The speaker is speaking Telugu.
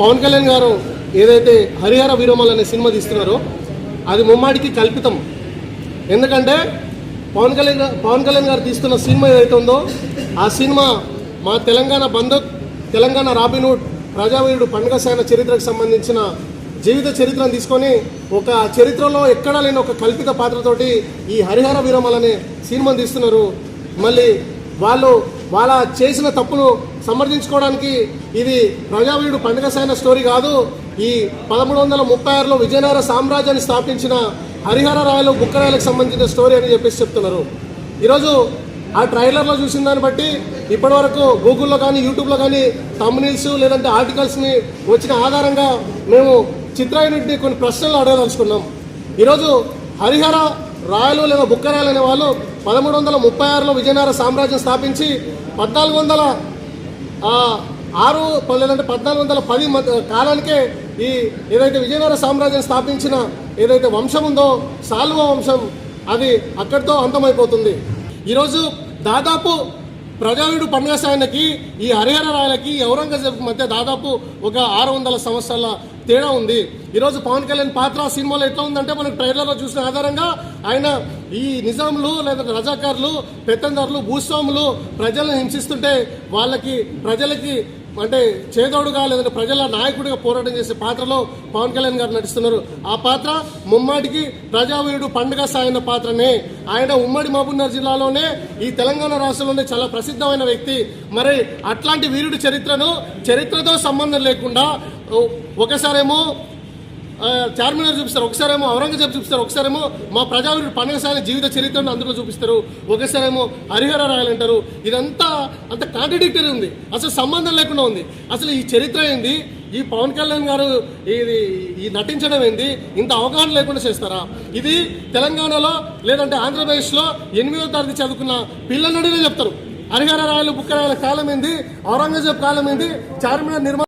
పవన్ కళ్యాణ్ గారు ఏదైతే హరిహర వీరమల్ అనే సినిమా తీస్తున్నారో అది ముమ్మాడికి కల్పితం. ఎందుకంటే పవన్ కళ్యాణ్ పవన్ కళ్యాణ్ గారు తీస్తున్న సినిమా ఏదైతే ఉందో ఆ సినిమా మా తెలంగాణ బంధు తెలంగాణ రాబిన్హుడ్ ప్రజావీరుడు పండుగ సాయన చరిత్రకు సంబంధించిన జీవిత చరిత్రను తీసుకొని ఒక చరిత్రలో ఎక్కడా లేని ఒక కల్పిత పాత్రతోటి ఈ హరిహర వీరమల్ అనే సినిమాను తీస్తున్నారు. మళ్ళీ వాళ్ళు వాళ్ళ చేసిన తప్పును సమర్థించుకోవడానికి ఇది ప్రజావీయుడు పండుగ సైన స్టోరీ కాదు. ఈ పదమూడు వందల ముప్పై ఆరులో విజయనగర సామ్రాజ్యాన్ని స్థాపించిన హరిహర రాయలు బుక్కరాయలకు సంబంధించిన స్టోరీ అని చెప్పేసి చెప్తున్నారు. ఈరోజు ఆ ట్రైలర్లో చూసిన దాన్ని బట్టి ఇప్పటివరకు గూగుల్లో కానీ యూట్యూబ్లో కానీ తమ్నీల్స్ లేదంటే ఆర్టికల్స్ని వచ్చిన ఆధారంగా మేము చిత్రాయుడిని కొన్ని ప్రశ్నలు అడగదలుచుకున్నాం. ఈరోజు హరిహర రాయలు లేదా బుక్కరాయలు అనే వాళ్ళు పదమూడు వందల ముప్పై ఆరులో విజయనగర సామ్రాజ్యం స్థాపించి పద్నాలుగు వందల ఆరు లేదంటే పద్నాలుగు వందల పది మధ్య కాలానికే ఈ ఏదైతే విజయనగర సామ్రాజ్యం స్థాపించిన ఏదైతే వంశం ఉందో సాల్వ వంశం అది అక్కడితో అంతమైపోతుంది. ఈరోజు దాదాపు ప్రజావీడు పండుగ సాయనకి ఈ హరిహర రాయలకి ఔరంగజేబ్ మధ్య దాదాపు ఒక ఆరు వందల సంవత్సరాల తేడా ఉంది. ఈరోజు పవన్ కళ్యాణ్ పాత్ర సినిమాలో ఎట్లా ఉందంటే మనకు ట్రైలర్లో చూసిన ఆధారంగా ఆయన ఈ నిజాంలు లేదా రజాకారులు పెత్తందారులు భూస్వాములు ప్రజలను హింసిస్తుంటే వాళ్ళకి ప్రజలకి అంటే చేదోడుగా లేదంటే ప్రజల నాయకుడిగా పోరాటం చేసే పాత్రలో పవన్ కళ్యాణ్ గారు నటిస్తున్నారు. ఆ పాత్ర ముమ్మాటికి ప్రజావీరుడు పండుగ సాయన పాత్రనే. ఆయన ఉమ్మడి మహబూబ్నగర్ జిల్లాలోనే ఈ తెలంగాణ రాష్ట్రంలోనే చాలా ప్రసిద్ధమైన వ్యక్తి. మరి అట్లాంటి వీరుడి చరిత్రను చరిత్రతో సంబంధం లేకుండా ఒకసారి ఒకసారేమో చార్మినార్ చూపిస్తారు ఒకసారేమో ఔరంగజేబ్ చూపిస్తారు ఒకసారేమో మా ప్రజావీరుడు పండుగ జీవిత చరిత్రను అందులో చూపిస్తారు ఒకసారేమో హరిహర రాయలు అంటారు. ఇదంతా అంత కాంట్రడిక్టరీ ఉంది అసలు సంబంధం లేకుండా ఉంది. అసలు ఈ చరిత్ర ఏంది? ఈ పవన్ కళ్యాణ్ గారు ఇది ఈ నటించడం ఏంది? ఇంత అవగాహన లేకుండా చేస్తారా? ఇది తెలంగాణలో లేదంటే ఆంధ్రప్రదేశ్లో ఎనిమిదో తరగతి చదువుకున్న పిల్లలనే చెప్తారు. హరిహర రాయలు బుక్కరాయల కాలం ఏంది? ఔరంగజేబ్ కాలం ఏంది? చార్మినార్ నిర్మాణం